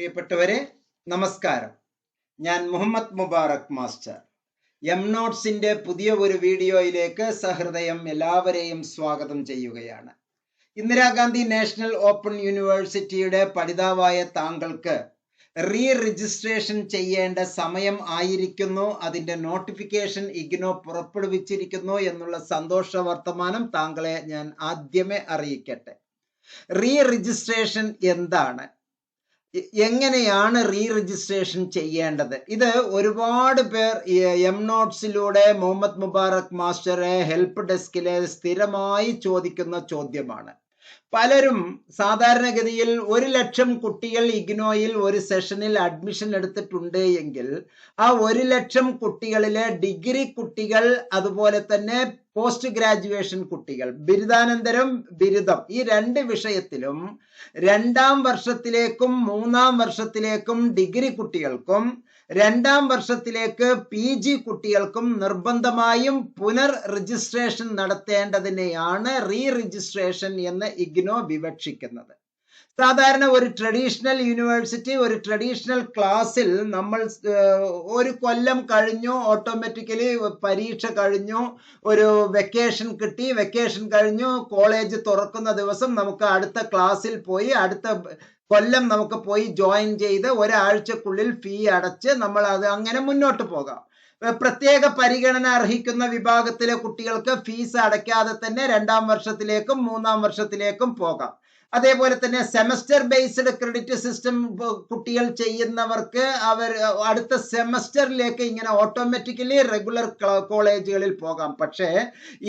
പ്രിയപ്പെട്ടവരെ നമസ്കാരം. ഞാൻ മുഹമ്മദ് മുബാറക് മാസ്റ്റർ. എം നോട്ട്സിന്റെ പുതിയ ഒരു വീഡിയോയിലേക്ക് സഹൃദയം എല്ലാവരെയും സ്വാഗതം ചെയ്യുകയാണ്. ഇന്ദിരാഗാന്ധി നാഷണൽ ഓപ്പൺ യൂണിവേഴ്സിറ്റിയുടെ പഠിതാവായ താങ്കൾക്ക് റീ രജിസ്ട്രേഷൻ ചെയ്യേണ്ട സമയം ആയിരിക്കുന്നു അതിന്റെ നോട്ടിഫിക്കേഷൻ ഇഗ്നോ പുറപ്പെടുവിച്ചിരിക്കുന്നു എന്നുള്ള സന്തോഷ വർത്തമാനം താങ്കളെ ഞാൻ ആദ്യമേ അറിയിക്കട്ടെ. റീ രജിസ്ട്രേഷൻ എന്താണ്? എങ്ങനെയാണ് റീ രജിസ്ട്രേഷൻ ചെയ്യേണ്ടത്? ഇത് ഒരുപാട് പേർ എം നോട്ട്സിലൂടെ മുഹമ്മദ് മുബാറക് മാസ്റ്ററെ ഹെൽപ്പ് ഡെസ്കിലെ സ്ഥിരമായി ചോദിക്കുന്ന ചോദ്യമാണ്. പലരും സാധാരണഗതിയിൽ ഒരു ലക്ഷം കുട്ടികൾ ഇഗ്നോയിൽ ഒരു സെഷനിൽ അഡ്മിഷൻ എടുത്തിട്ടുണ്ട് എങ്കിൽ ആ ഒരു ലക്ഷം കുട്ടികളിലെ ഡിഗ്രി കുട്ടികൾ അതുപോലെ തന്നെ പോസ്റ്റ് ഗ്രാജുവേഷൻ കുട്ടികൾ ബിരുദാനന്തരം ബിരുദം ഈ രണ്ട് വിഷയത്തിലും രണ്ടാം വർഷത്തിലേക്കും മൂന്നാം വർഷത്തിലേക്കും ഡിഗ്രി കുട്ടികൾക്കും രണ്ടാം വർഷത്തിലേക്ക് പി ജി കുട്ടികൾക്കും നിർബന്ധമായും പുനർ രജിസ്ട്രേഷൻ നടത്തേണ്ടതിനെയാണ് റീ രജിസ്ട്രേഷൻ എന്ന് ഇഗ്നോ വിവക്ഷിക്കുന്നത്. സാധാരണ ഒരു ട്രഡീഷണൽ യൂണിവേഴ്സിറ്റി ഒരു ട്രഡീഷണൽ ക്ലാസ്സിൽ നമ്മൾ ഒരു കൊല്ലം കഴിഞ്ഞു ഓട്ടോമാറ്റിക്കലി പരീക്ഷ കഴിഞ്ഞു ഒരു വെക്കേഷൻ കിട്ടി വെക്കേഷൻ കഴിഞ്ഞു കോളേജ് തുറക്കുന്ന ദിവസം നമുക്ക് അടുത്ത ക്ലാസ്സിൽ പോയി അടുത്ത കൊല്ലം നമുക്ക് പോയി ജോയിൻ ചെയ്ത് ഒരാഴ്ചക്കുള്ളിൽ ഫീ അടച്ച് നമ്മൾ അത് അങ്ങനെ മുന്നോട്ട് പോകാം. പ്രത്യേക പരിഗണന അർഹിക്കുന്ന വിഭാഗത്തിലെ കുട്ടികൾക്ക് ഫീസ് അടയ്ക്കാതെ തന്നെ രണ്ടാം വർഷത്തിലേക്കും മൂന്നാം വർഷത്തിലേക്കും പോകാം. അതേപോലെ തന്നെ സെമസ്റ്റർ ബേസ്ഡ് ക്രെഡിറ്റ് സിസ്റ്റം കുട്ടികൾ ചെയ്യുന്നവർക്ക് അവർ അടുത്ത സെമസ്റ്ററിലേക്ക് ഇങ്ങനെ ഓട്ടോമാറ്റിക്കലി റെഗുലർ കോളേജുകളിൽ പോകാം. പക്ഷേ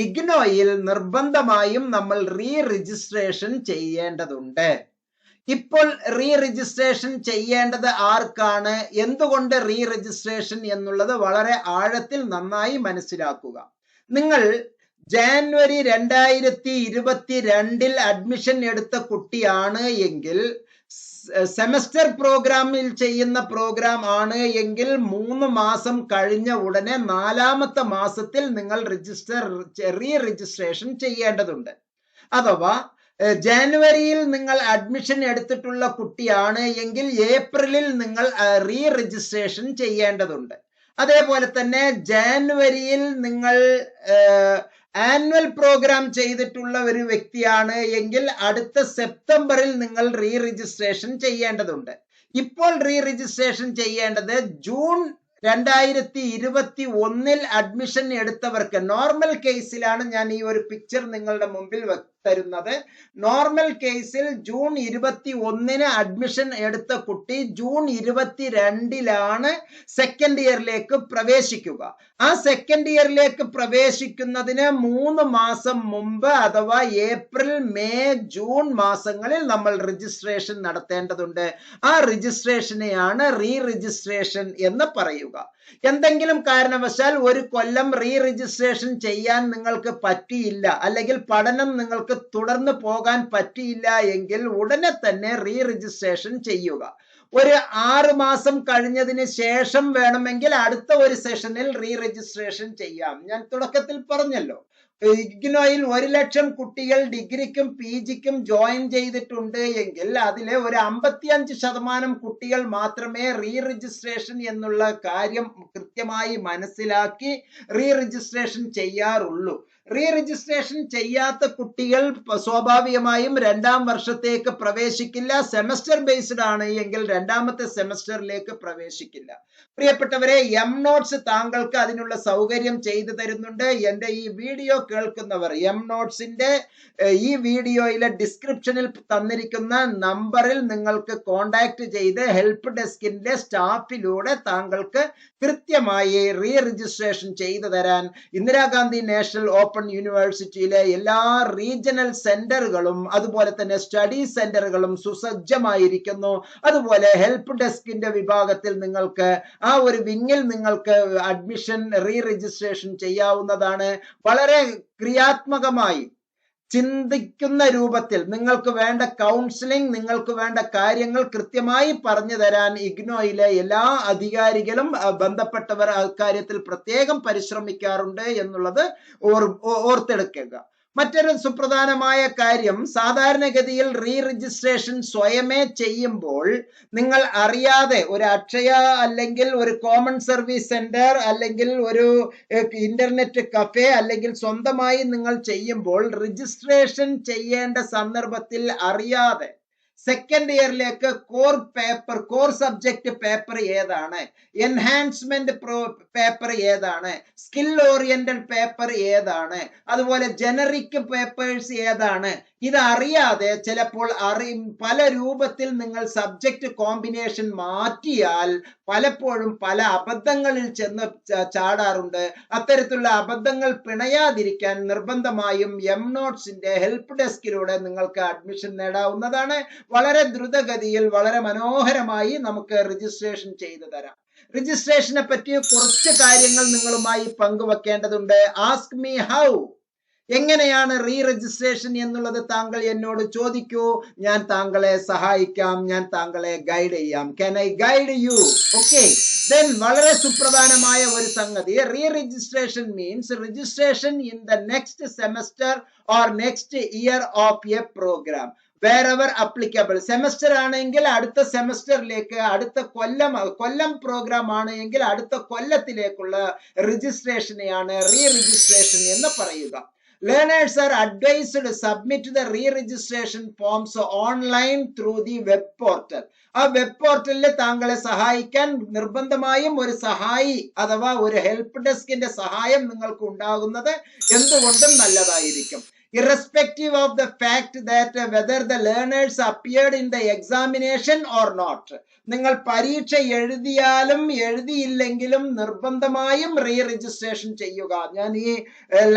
ഇഗ്നോയിൽ നിർബന്ധമായും നമ്മൾ റീ രജിസ്ട്രേഷൻ ചെയ്യേണ്ടതുണ്ട്. ഇപ്പോൾ റീ രജിസ്ട്രേഷൻ ചെയ്യേണ്ടത് ആർക്കാണ്? എന്തുകൊണ്ട് റീ രജിസ്ട്രേഷൻ എന്നുള്ളത് വളരെ ആഴത്തിൽ നന്നായി മനസ്സിലാക്കുക. നിങ്ങൾ ജാനുവരി രണ്ടായിരത്തി ഇരുപത്തി രണ്ടിൽ അഡ്മിഷൻ എടുത്ത കുട്ടിയാണ് എങ്കിൽ സെമസ്റ്റർ പ്രോഗ്രാമിൽ ചെയ്യുന്ന പ്രോഗ്രാം ആണ് എങ്കിൽ മൂന്ന് മാസം കഴിഞ്ഞ ഉടനെ നാലാമത്തെ മാസത്തിൽ നിങ്ങൾ രജിസ്റ്റർ റീ രജിസ്ട്രേഷൻ ചെയ്യേണ്ടതുണ്ട്. അഥവാ ജാനുവരിയിൽ നിങ്ങൾ അഡ്മിഷൻ എടുത്തിട്ടുള്ള കുട്ടിയാണ് എങ്കിൽ ഏപ്രിലിൽ നിങ്ങൾ റീ രജിസ്ട്രേഷൻ ചെയ്യേണ്ടതുണ്ട്. അതേപോലെ തന്നെ ജാനുവരിയിൽ നിങ്ങൾ ആനുവൽ പ്രോഗ്രാം ചെയ്തിട്ടുള്ള ഒരു വ്യക്തിയാണ് എങ്കിൽ അടുത്ത സെപ്റ്റംബറിൽ നിങ്ങൾ റീ രജിസ്ട്രേഷൻ ചെയ്യേണ്ടതുണ്ട്. ഇപ്പോൾ റീ രജിസ്ട്രേഷൻ ചെയ്യേണ്ടത് ജൂൺ രണ്ടായിരത്തി ഇരുപത്തി ഒന്നിൽ അഡ്മിഷൻ എടുത്തവർക്ക് നോർമൽ കേസിലാണ് ഞാൻ ഈ ഒരു പിക്ചർ നിങ്ങളുടെ മുമ്പിൽ തരുന്നത്. നോർമൽ കേസിൽ ജൂൺ ഇരുപത്തി ഒന്നിന് അഡ്മിഷൻ എടുത്ത കുട്ടി ജൂൺ ഇരുപത്തി രണ്ടിലാണ് സെക്കൻഡ് ഇയറിലേക്ക് പ്രവേശിക്കുക. ആ സെക്കൻഡ് ഇയറിലേക്ക് പ്രവേശിക്കുന്നതിന് മൂന്ന് മാസം മുമ്പ് അഥവാ ഏപ്രിൽ മെയ് ജൂൺ മാസങ്ങളിൽ നമ്മൾ രജിസ്ട്രേഷൻ നടത്തേണ്ടതുണ്ട്. ആ രജിസ്ട്രേഷനെയാണ് റീ രജിസ്ട്രേഷൻ എന്ന് പറയുക. എന്തെങ്കിലും കാരണവശാൽ ഒരു കൊല്ലം റീ രജിസ്ട്രേഷൻ ചെയ്യാൻ നിങ്ങൾക്ക് പറ്റിയില്ല അല്ലെങ്കിൽ പഠനം നിങ്ങൾക്ക് തുടർന്ന് പോകാൻ പറ്റിയില്ല എങ്കിൽ ഉടനെ തന്നെ റീ രജിസ്ട്രേഷൻ ചെയ്യുക. ഒരു ആറ് മാസം കഴിഞ്ഞതിന് ശേഷം വേണമെങ്കിൽ അടുത്ത ഒരു സെഷനിൽ റീ രജിസ്ട്രേഷൻ ചെയ്യാം. ഞാൻ തുടക്കത്തിൽ പറഞ്ഞല്ലോ ഇഗ്നോയിൽ ഒരു ലക്ഷം കുട്ടികൾ ഡിഗ്രിക്കും പി ജിക്കും ജോയിൻ ചെയ്തിട്ടുണ്ട് എങ്കിൽ അതിലെ ഒരു അമ്പത്തിയഞ്ച് ശതമാനം കുട്ടികൾ മാത്രമേ റീ രജിസ്ട്രേഷൻ എന്നുള്ള കാര്യം കൃത്യമായി മനസ്സിലാക്കി റീ രജിസ്ട്രേഷൻ ചെയ്യാറുള്ളൂ. റീ രജിസ്ട്രേഷൻ ചെയ്യാത്ത കുട്ടികൾ സ്വാഭാവികമായും രണ്ടാം വർഷത്തേക്ക് പ്രവേശിക്കില്ല. സെമസ്റ്റർ ബേസ്ഡ് ആണ് എങ്കിൽ രണ്ടാമത്തെ സെമസ്റ്ററിലേക്ക് പ്രവേശിക്കില്ല. പ്രിയപ്പെട്ടവരെ എം നോട്ട്സ് താങ്കൾക്ക് അതിനുള്ള സൗകര്യം ചെയ്തു തരുന്നുണ്ട്. എന്റെ ഈ വീഡിയോ കേൾക്കുന്നവർ എം നോട്ട്സിന്റെ ഈ വീഡിയോയിലെ ഡിസ്ക്രിപ്ഷനിൽ തന്നിരിക്കുന്ന നമ്പറിൽ നിങ്ങൾക്ക് കോണ്ടാക്ട് ചെയ്ത് ഹെൽപ്പ് ഡെസ്കിന്റെ സ്റ്റാഫിലൂടെ താങ്കൾക്ക് കൃത്യമായി റീ രജിസ്ട്രേഷൻ ചെയ്തു തരാൻ. ഇന്ദിരാഗാന്ധി നാഷണൽ ഓപ്പൺ യൂണിവേഴ്സിറ്റിയിലെ എല്ലാ റീജിയണൽ സെന്ററുകളും അതുപോലെ തന്നെ സ്റ്റഡി സെന്ററുകളും സുസജ്ജമായിരിക്കുന്നു. അതുപോലെ ഹെൽപ്പ് ഡെസ്കിന്റെ വിഭാഗത്തിൽ നിങ്ങൾക്ക് ആ ഒരു വിങ്ങിൽ നിങ്ങൾക്ക് അഡ്മിഷൻ റീ രജിസ്ട്രേഷൻ ചെയ്യാവുന്നതാണ്. വളരെ ക്രിയാത്മകമായി ചിന്തിക്കുന്ന രൂപത്തിൽ നിങ്ങൾക്ക് വേണ്ട കൗൺസിലിംഗ് നിങ്ങൾക്ക് വേണ്ട കാര്യങ്ങൾ കൃത്യമായി പറഞ്ഞു തരാൻ ഇഗ്നോയിലെ എല്ലാ അധികാരികളും ബന്ധപ്പെട്ടവർ അക്കാര്യത്തിൽ പ്രത്യേകം പരിശ്രമിക്കാറുണ്ട് എന്നുള്ളത് ഓർ ഓർത്തെടുക്കുക മറ്റൊരു സുപ്രധാനമായ കാര്യം സാധാരണഗതിയിൽ റീ രജിസ്ട്രേഷൻ സ്വയമേ ചെയ്യുമ്പോൾ നിങ്ങൾ അറിയാതെ ഒരു അക്ഷയ അല്ലെങ്കിൽ ഒരു കോമൺ സർവീസ് സെന്റർ അല്ലെങ്കിൽ ഒരു ഇന്റർനെറ്റ് കഫേ അല്ലെങ്കിൽ സ്വന്തമായി നിങ്ങൾ ചെയ്യുമ്പോൾ രജിസ്ട്രേഷൻ ചെയ്യേണ്ട സന്ദർഭത്തിൽ അറിയാതെ second ഇയറിലേക്ക് core paper core subject paper ഏതാണ്? എൻഹാൻസ്മെന്റ് പേപ്പർ ഏതാണ്? സ്കിൽ ഓറിയന്റഡ് പേപ്പർ ഏതാണ്? അതുപോലെ ജനറിക് പേപ്പേഴ്സ് ഏതാണ്? ഇതറിയാതെ ചിലപ്പോൾ അറി പല രൂപത്തിൽ നിങ്ങൾ സബ്ജക്റ്റ് കോമ്പിനേഷൻ മാറ്റിയാൽ പലപ്പോഴും പല അബദ്ധങ്ങളിൽ ചെന്ന് ചാടാറുണ്ട്. അത്തരത്തിലുള്ള അബദ്ധങ്ങൾ പിണയാതിരിക്കാൻ നിർബന്ധമായും എം നോട്ട്സിന്റെ ഹെൽപ്പ് ഡെസ്കിലൂടെ നിങ്ങൾക്ക് അഡ്മിഷൻ നേടാവുന്നതാണ്. വളരെ ദ്രുതഗതിയിൽ വളരെ മനോഹരമായി നമുക്ക് രജിസ്ട്രേഷൻ ചെയ്തു തരാം. രജിസ്ട്രേഷനെ പറ്റി കുറച്ച് കാര്യങ്ങൾ നിങ്ങളുമായി പങ്കുവെക്കേണ്ടതുണ്ട്. ആസ്ക് മീ ഹൗ എങ്ങനെയാണ് റീ രജിസ്ട്രേഷൻ എന്നുള്ളത് താങ്കൾ എന്നോട് ചോദിക്കൂ. ഞാൻ താങ്കളെ സഹായിക്കാം ഞാൻ താങ്കളെ ഗൈഡ് ചെയ്യാം. Can I guide you okay then വളരെ സുപ്രധാനമായ ഒരു സംഗതി. Re registration means registration in the next semester or next year of a program whatever applicable semester ആണെങ്കിൽ അടുത്ത സെമസ്റ്ററിലേക്ക് അടുത്ത കൊല്ലം കൊല്ലം പ്രോഗ്രാം ആണ് എങ്കിൽ അടുത്ത കൊല്ലത്തിലേക്കുള്ള രജിസ്ട്രേഷനെയാണ് റീ രജിസ്ട്രേഷൻ എന്ന് പറയുക. Learners are advised to submit the re-registration forms online through the web portal. ആ web പോർട്ടലിൽ താങ്കളെ സഹായിക്കാൻ നിർബന്ധമായും ഒരു സഹായി അഥവാ ഒരു ഹെൽപ്പ് ഡെസ്കിന്റെ സഹായം നിങ്ങൾക്ക് ഉണ്ടാകുന്നത് എന്തുകൊണ്ടും നല്ലതായിരിക്കും. Irrespective of the fact that whether the learners appeared in the examination or not. നിങ്ങൾ പരീക്ഷ എഴുതിയാലും എഴുതിയില്ലെങ്കിലും നിർബന്ധമായും റീ രജിസ്ട്രേഷൻ ചെയ്യുക. ഞാൻ ഈ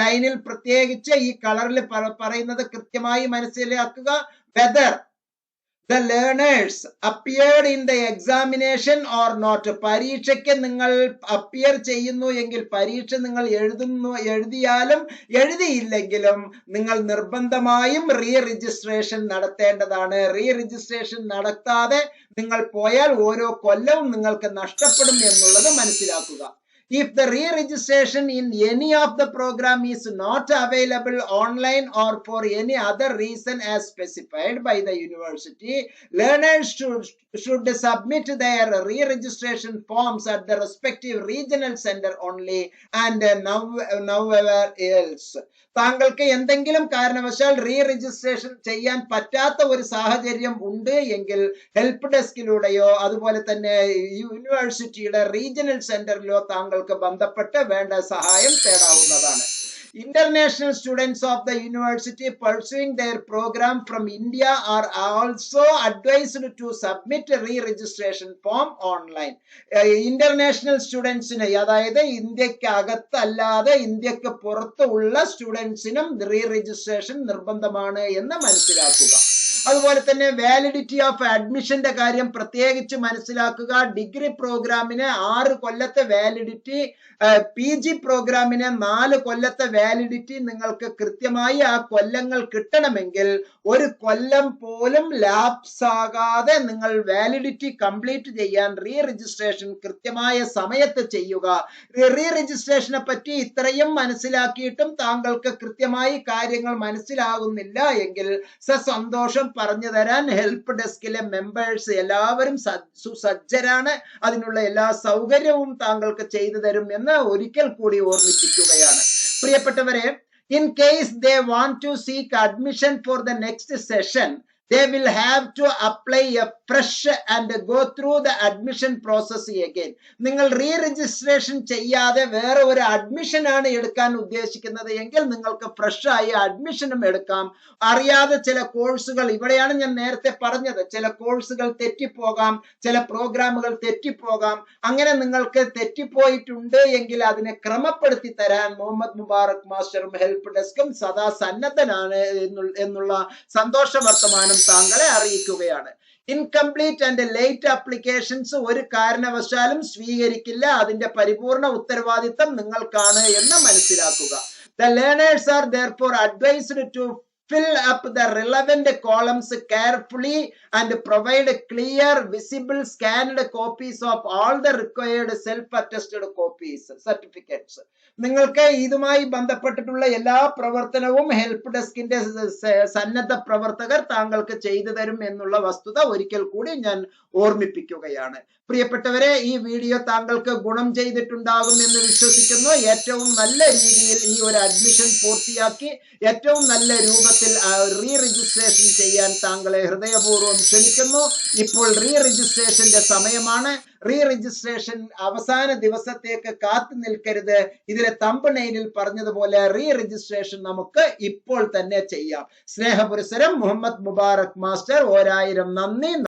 ലൈനിൽ പ്രത്യേകിച്ച് ഈ കളറിൽ പറയുന്നത് കൃത്യമായി മനസ്സിലാക്കുക. Whether the learners appeared in the examination or not പരീക്ഷയ്ക്ക് നിങ്ങൾ അപ്പിയർ ചെയ്യുന്നു എങ്കിൽ പരീക്ഷ നിങ്ങൾ എഴുതുന്നു എഴുതിയാലും എഴുതിയില്ലെങ്കിലും നിങ്ങൾ നിർബന്ധമായും റീ രജിസ്ട്രേഷൻ നടത്തേണ്ടതാണ്. റീ രജിസ്ട്രേഷൻ നടത്താതെ നിങ്ങൾ പോയാൽ ഓരോ കൊല്ലവും നിങ്ങൾക്ക് നഷ്ടപ്പെടും എന്നുള്ളത് മനസ്സിലാക്കുക. If the re-registration in any of the program is not available online or for any other reason as specified by the university learners should should submit their re-registration forms at the respective regional center only and now nowhere else താങ്കൾക്ക് എന്തെങ്കിലും കാരണവശാൽ re registration ചെയ്യാൻ പറ്റാത്ത ഒരു സാഹചര്യം ഉണ്ട് എങ്കിൽ help ഡെസ്കിലൂടെയോ അതുപോലെ തന്നെ യൂണിവേഴ്സിറ്റിയുടെ റീജിയണൽ സെന്ററിലോ വിഷയങ്ങൾക്ക് ബന്ധപ്പെട്ട് വേണ്ട സഹായം തേടാവുന്നതാണ്. International students of the university pursuing their program from India are also advised to submit re registration form online international സ്റ്റുഡൻസിന് അതായത് ഇന്ത്യക്കകത്തല്ലാതെ ഇന്ത്യയ്ക്ക് പുറത്തുള്ള സ്റ്റുഡൻസിനും റീ രജിസ്ട്രേഷൻ നിർബന്ധമാണ് എന്ന് മനസ്സിലാക്കുക. അതുപോലെ തന്നെ വാലിഡിറ്റി ഓഫ് അഡ്മിഷന്റെ കാര്യം പ്രത്യേകിച്ച് മനസ്സിലാക്കുക. ഡിഗ്രി പ്രോഗ്രാമിന് ആറ് കൊല്ലത്തെ വാലിഡിറ്റി പി ജി പ്രോഗ്രാമിന് നാല് കൊല്ലത്തെ വാലിഡിറ്റി നിങ്ങൾക്ക് കൃത്യമായി ആ കൊല്ലങ്ങൾ കിട്ടണമെങ്കിൽ ഒരു കൊല്ലം പോലും ലാപ്സ് ആകാതെ നിങ്ങൾ വാലിഡിറ്റി കംപ്ലീറ്റ് ചെയ്യാൻ റീ രജിസ്ട്രേഷൻ കൃത്യമായ സമയത്ത് ചെയ്യുക. റീ രജിസ്ട്രേഷനെ പറ്റി ഇത്രയും മനസ്സിലാക്കിയിട്ടും താങ്കൾക്ക് കൃത്യമായി കാര്യങ്ങൾ മനസ്സിലാകുന്നില്ല എങ്കിൽ സസന്തോഷം പറഞ്ഞു തരാൻ ഹെൽപ്പ് ഡെസ്കിലെ മെമ്പേഴ്സ് എല്ലാവരും സുസജ്ജരാണ്. അതിനുള്ള എല്ലാ സൗകര്യവും താങ്കൾക്ക് ചെയ്തു തരും എന്ന് ഒരിക്കൽ കൂടി ഓർമ്മിപ്പിക്കുകയാണ്. പ്രിയപ്പെട്ടവരെ in case they want to seek admission for the next session they will have to apply a fresh and go through the admission process again. നിങ്ങൾ റീ രജിസ്ട്രേഷൻ ചെയ്യാതെ വേറെ ഒരു അഡ്മിഷൻ ആണ് എടുക്കാൻ ഉദ്ദേശിക്കുന്നത് എങ്കിൽ നിങ്ങൾക്ക് ഫ്രഷ് ആയി അഡ്മിഷനും എടുക്കാം. അറിയാതെ ചില കോഴ്സുകൾ ഇവിടെയാണ് ഞാൻ നേരത്തെ പറഞ്ഞത് ചില കോഴ്സുകൾ തെറ്റിപ്പോകാം ചില പ്രോഗ്രാമുകൾ തെറ്റിപ്പോകാം. അങ്ങനെ നിങ്ങൾക്ക് തെറ്റിപ്പോയിട്ടുണ്ട് എങ്കിൽ അതിനെ ക്രമപ്പെടുത്തി തരാൻ മുഹമ്മദ് മുബാറക് മാസ്റ്ററും ഹെൽപ്പ് ഡെസ്കും സദാ സന്നദ്ധനാണ് എന്നുള്ള സന്തോഷ വർത്തമാനം താങ്കളെ അറിയിക്കുകയാണ്. ഇൻകംപ്ലീറ്റ് ആൻഡ് ലേറ്റ് ആപ്ലിക്കേഷൻസ് ഒരു കാരണവശാലും സ്വീകരിക്കില്ല. അതിന്റെ പരിപൂർണ ഉത്തരവാദിത്തം നിങ്ങൾക്കാണ് എന്ന് മനസ്സിലാക്കുക. The learners are therefore advised to fill up the relevant columns carefully and provide clear visible scanned copies of all the required self-attested copies certificates. നിങ്ങൾക്ക് ഇതുമായി ബന്ധപ്പെട്ടിട്ടുള്ള എല്ലാ പ്രവർത്തനവും ഹെൽപ്പ് ഡെസ്കിന്റെ സന്നദ്ധ പ്രവർത്തകർ താങ്കൾക്ക് ചെയ്തു തരും എന്നുള്ള വസ്തുത ഒരിക്കൽ കൂടി ഞാൻ ഓർമ്മിപ്പിക്കുകയാണ്. പ്രിയപ്പെട്ടവരെ ഈ വീഡിയോ താങ്കൾക്ക് ഗുണം ചെയ്തിട്ടുണ്ടാകും എന്ന് വിശ്വസിക്കുന്നു. ഏറ്റവും നല്ല രീതിയിൽ ഈ ഒരു അഡ്മിഷൻ പൂർത്തിയാക്കി ഏറ്റവും നല്ല രൂപത്തിൽ റീ രജിസ്ട്രേഷൻ ചെയ്യാൻ താങ്കളെ ഹൃദയപൂർവം ക്ഷണിക്കുന്നു. ഇപ്പോൾ റീ രജിസ്ട്രേഷന്റെ സമയമാണ്. റീ രജിസ്ട്രേഷൻ അവസാന ദിവസത്തേക്ക് കാത്തു നിൽക്കരുത്. ഇതിലെ തമ്പണയിലിൽ പറഞ്ഞതുപോലെ റീ രജിസ്ട്രേഷൻ നമുക്ക് ഇപ്പോൾ തന്നെ ചെയ്യാം. സ്നേഹപുരസരം മുഹമ്മദ് മുബാറക് മാസ്റ്റർ ഓരായിരം നന്ദി.